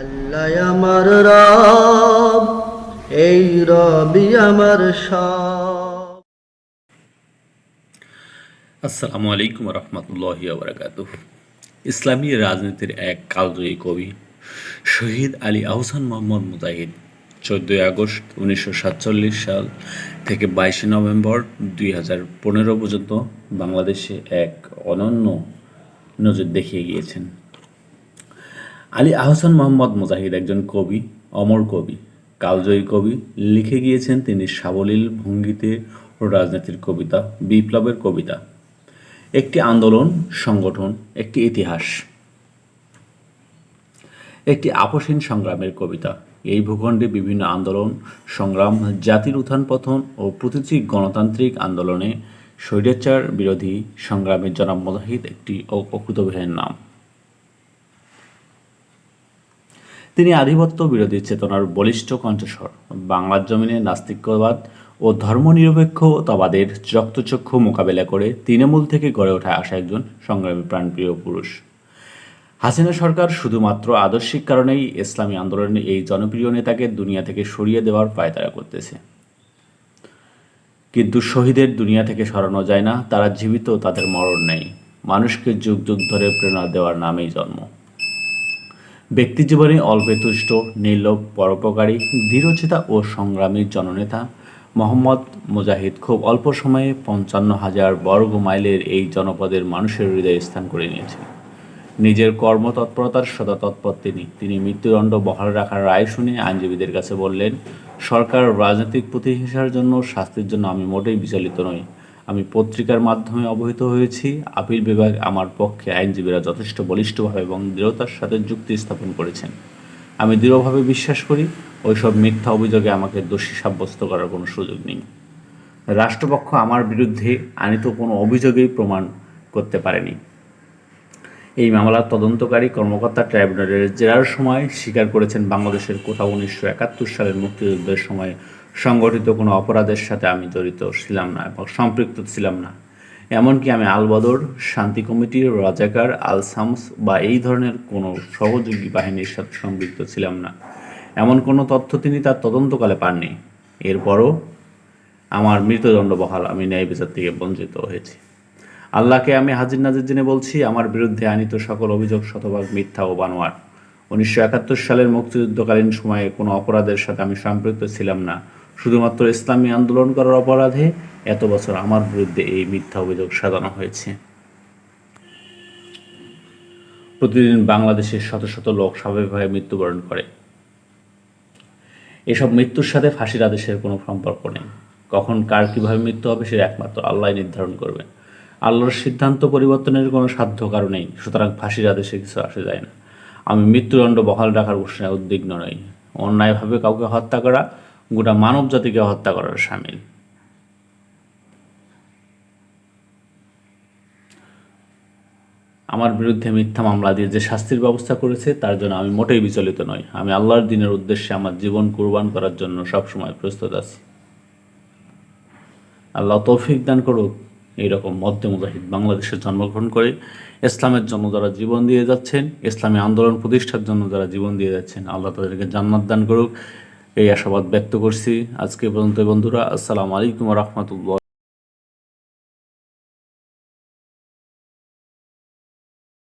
আল্লাহ আমার রব, এই রবি আমার আসসালামু আলাইকুম রহমতুল্লাহ বারকাত ইসলামী রাজনীতির এক কালজয়ী কবি, শহীদ আলী আহসান মোহাম্মদ মুজাহিদ, চোদ্দোই আগস্ট উনিশশো সাতচল্লিশ সাল থেকে বাইশে নভেম্বর দুই হাজার পনেরো পর্যন্ত বাংলাদেশে এক অনন্য নজর দেখিয়ে গিয়েছেন। আলী আহসান মোহাম্মদ মুজাহিদ একজন কবি, অমর কবি। কালজয়ী কবি। লিখে গিয়েছেন তিনি সাবলীল ভঙ্গিতে রাজনীতির কবিতা, বিপ্লবের কবিতা। একটি আন্দোলন, সংগঠন, একটি ইতিহাস। একটি আপসীন সংগ্রামের কবিতা। এই ভূখণ্ডে বিভিন্ন আন্দোলন, সংগ্রাম, জাতির উত্থান পতন ও প্রতিটি গণতান্ত্রিক আন্দোলনে স্বৈরাচার বিরোধী সংগ্রামের জনাব মুজাহিদ একটি অ- অকুতভয়ের নাম। তিনি আধিপত্য বিরোধী চেতনার বলিষ্ঠ কণ্ঠস্বর। বাংলার জমিনে নাস্তিক্যবাদ ও ধর্মনিরপেক্ষতাবাদের রক্তচক্ষু মোকাবেলা করে তৃণমূল থেকে গড়ে ওঠা আসা একজন সংগ্রামী প্রাণপ্রিয় পুরুষ। হাসিনা সরকার শুধুমাত্র আদর্শিক কারণেই ইসলামী আন্দোলনের এই জনপ্রিয় নেতাকে দুনিয়া থেকে সরিয়ে দেওয়ার পায়তারা করতেছে। কিন্তু শহীদের দুনিয়া থেকে সরানো যায় না, তারা জীবিত, তাদের মরণ নেই। মানুষকে যুগ যুগ ধরে প্রেরণা দেওয়ার নামেই জন্ম। ব্যক্তিজীবনে অল্পে তুষ্ট, নির্লোভ, পরোপকারী দৃঢ়চেতা ও সংগ্রামী জননেতা মোহাম্মদ মুজাহিদ খুব অল্প সময়ে পঞ্চান্ন হাজার বর্গ মাইলের এই জনপদের মানুষের হৃদয়ে স্থান করে নিয়েছে নিজের কর্মতৎপরতার সদা তৎপর তিনি তিনি মৃত্যুদণ্ড বহাল রাখার রায় শুনে আইনজীবীদের কাছে বললেন, সরকার রাজনৈতিক প্রতিহিংসার জন্য, শাস্তির জন্য আমি মোটেই বিচলিত নই। আমি পত্রিকার মাধ্যমে অবহিত হয়েছি। আপিল বিভাগ আমার পক্ষে আইনজীবীরা যথেষ্ট বলিষ্ঠভাবে এবং দৃঢ়তার সাথে যুক্তি স্থাপন করেছেন। আমি দৃঢ়ভাবে বিশ্বাস করি, ওইসব মিথ্যা অভিযোগে আমাকে দোষী সাব্যস্ত করার কোনো সুযোগ নেই। রাষ্ট্রপক্ষ আমার বিরুদ্ধে আনিত কোনো অভিযোগেই প্রমাণ করতে পারেনি। এই মামলার তদন্তকারী কর্মকর্তা ট্রাইব্যুনালের জেরার সময় স্বীকার করেছেন বাংলাদেশের কোথাও উনিশশো একাত্তর সালের মুক্তিযুদ্ধের সময় সংগঠিত কোনো অপরাধের সাথে আমি জড়িত ছিলাম না এবং সম্পৃক্ত ছিলাম না। এমনকি আমি আলবদর, শান্তি কমিটির রাজাকার আল সামস বা এই ধরনের কোনো সহযোগী বাহিনীর সাথে সম্পৃক্ত ছিলাম না। এমন কোনো তথ্য তিনি তার তদন্তকালে পাননি। এরপরও আমার মৃত্যুদণ্ড বহাল, আমি ন্যায় বিচার থেকে বঞ্চিত হয়েছি। আল্লাহকে আমি হাজির নাজির জেনে বলছি, আমার বিরুদ্ধে আনিত সকল অভিযোগ শতভাগ মিথ্যা ও বানোয়ার উনিশশো একাত্তর সালের মুক্তিযুদ্ধকালীন সময়ে কোনো অপরাধের সাথে আমি সম্পৃক্ত ছিলাম না। শুধুমাত্র ইসলামী আন্দোলন করার অপরাধে এত বছর আমার বিরুদ্ধে এই মিথ্যা অভিযোগ সাজানো হয়েছে। প্রতিদিন বাংলাদেশের শত শত লোক স্বাভাবিকভাবে মৃত্যুবরণ করে। এসব মৃত্যুর সাথে ফাঁসির আদেশের কোনো সম্পর্ক নেই। কখন কার কীভাবে মৃত্যু হবে সেটা একমাত্র আল্লাহ নির্ধারণ করবেন। আল্লাহর সিদ্ধান্ত পরিবর্তনের কোনো সাধ্য কারণ নেই, সুতরাং ফাঁসির আদেশে কিছু আসে যায় না। আমি মৃত্যুদণ্ড বহাল রাখার ঘোষণায় উদ্বিগ্ন নই। অন্যায়ভাবে কাউকে হত্যা করা গোটা মানব জাতিকে হত্যা করার সামিল। আমার বিরুদ্ধে মিথ্যা মামলা দিয়ে যে শাস্তির ব্যবস্থা করেছে, তার জন্য আমি মোটেই বিচলিত নই। আমি আল্লাহর দিনের উদ্দেশ্যে আমার জীবন কুরবান করার জন্য সবসময় প্রস্তুত আছি। আল্লাহ তৌফিক দান করুক। এইরকম মধ্যে মুজাহিদ বাংলাদেশে জন্মগ্রহণ করে, ইসলামের জন্য যারা জীবন দিয়ে যাচ্ছেন, ইসলামী আন্দোলন প্রতিষ্ঠার জন্য যারা জীবন দিয়ে যাচ্ছেন, আল্লাহ তাদেরকে জান্নাত দান করুক। এই আশাবাদ ব্যক্ত করছি। আজকে পর্যন্ত বন্ধুরা আসসালামু আলাইকুম রহমতুল্লাহ।